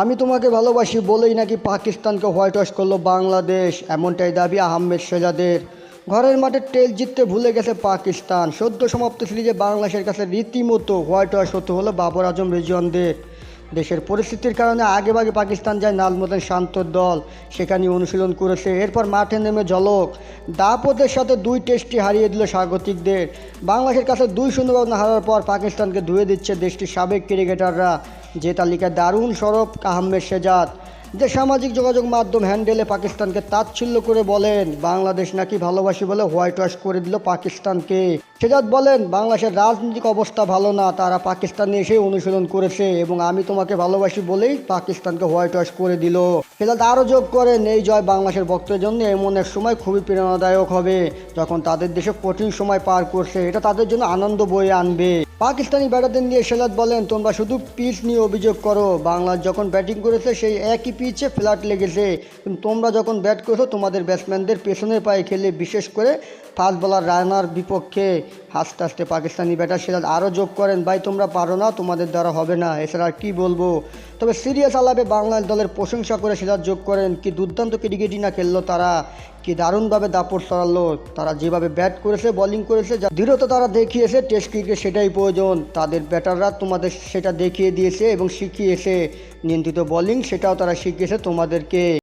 আমি তোমাকে ভালোবাসি বলেই নাকি পাকিস্তানকে হোয়াইট ওয়াশ করল বাংলাদেশ। এমনটাই দাবি আহমেদ শেজাদের। ঘরের মাঠে টেল জিততে ভুলে গেছে পাকিস্তান। সদ্য সমাপ্ত সিরিজে বাংলাদেশের কাছে রীতিমতো হোয়াইট ওয়াশ হতে হলো বাবর আজম রিজওয়ানদের। দেশের পরিস্থিতির কারণে আগেভাগে পাকিস্তান যায় নাজমুদ্দিন শান্ত দল। সেখানে অনুশীলন করেছে। এরপর মাঠে নেমে ঝলক। দাপদের সাথে দুই টেস্টই হারিয়ে দিল স্বাগতিকদের। বাংলাদেশের কাছে দুই শূন্য হারার পর পাকিস্তানকে ধুয়ে দিচ্ছে দেশটির সাবেক ক্রিকেটাররা। যে তালিকায় দারুণ সরব আহমেদ শেজাদ। যে সামাজিক যোগাযোগ মাধ্যম হ্যান্ডেলে পাকিস্তানকে তাচ্ছিল্য করে বলেন, বাংলাদেশ নাকি ভালোবাসি বলে হোয়াইট ওয়াশ করে দিল পাকিস্তানকে। সেজাদ বলেন, বাংলাদেশের রাজনৈতিক অবস্থা ভালো না, তারা পাকিস্তানে এসে অনুশীলন করেছে এবং আমি তোমাকে ভালোবাসি বলেই পাকিস্তানকে হোয়াইট ওয়াশ করে দিল। সেজাদ আরও যোগ করেন, এই জয় বাংলাদেশের ভক্তের জন্য এমন এক সময় খুবই প্রেরণাদায়ক হবে, যখন তাদের দেশে কঠিন সময় পার করছে, এটা তাদের জন্য আনন্দ বয়ে আনবে। পাকিস্তানি ব্যাটারদের নিয়ে সেলাদ বলেন, তোমরা শুধু পিচ নিয়ে অভিযোগ করো বাংলা যখন ব্যাটিং করেছে, সেই একই পিচে ফ্ল্যাট লেগেছে তোমরা যখন ব্যাট করেছ, তোমাদের ব্যাটসম্যানদের পেছনের পায়ে খেলে, বিশেষ করে ফাস্ট বলার রায়নার বিপক্ষে হাসতে হাসতে পাকিস্তানি ব্যাটার সিরাজ আরও যোগ করেন। ভাই, তোমরা পারো না, তোমাদের দ্বারা হবে না। এছাড়া কী বলব? তবে সিরিয়াস আলাপে বাংলাদেশ দলের প্রশংসা করে সিরাজ যোগ করেন। কি দুর্দান্ত ক্রিকেটই না খেললো তারা? কি দারুণভাবে দাপট সরালো? তারা যেভাবে ব্যাট করেছে বোলিং করেছে, যা দৃঢ়তা তারা দেখিয়েছে টেস্ট ক্রিকেট সেটাই প্রয়োজন। তাদের ব্যাটাররা তোমাদের সেটা দেখিয়ে দিয়েছে এবং শিখিয়েছে। নিয়ন্ত্রিত বোলিং সেটাও তারা শিখিয়েছে তোমাদেরকে।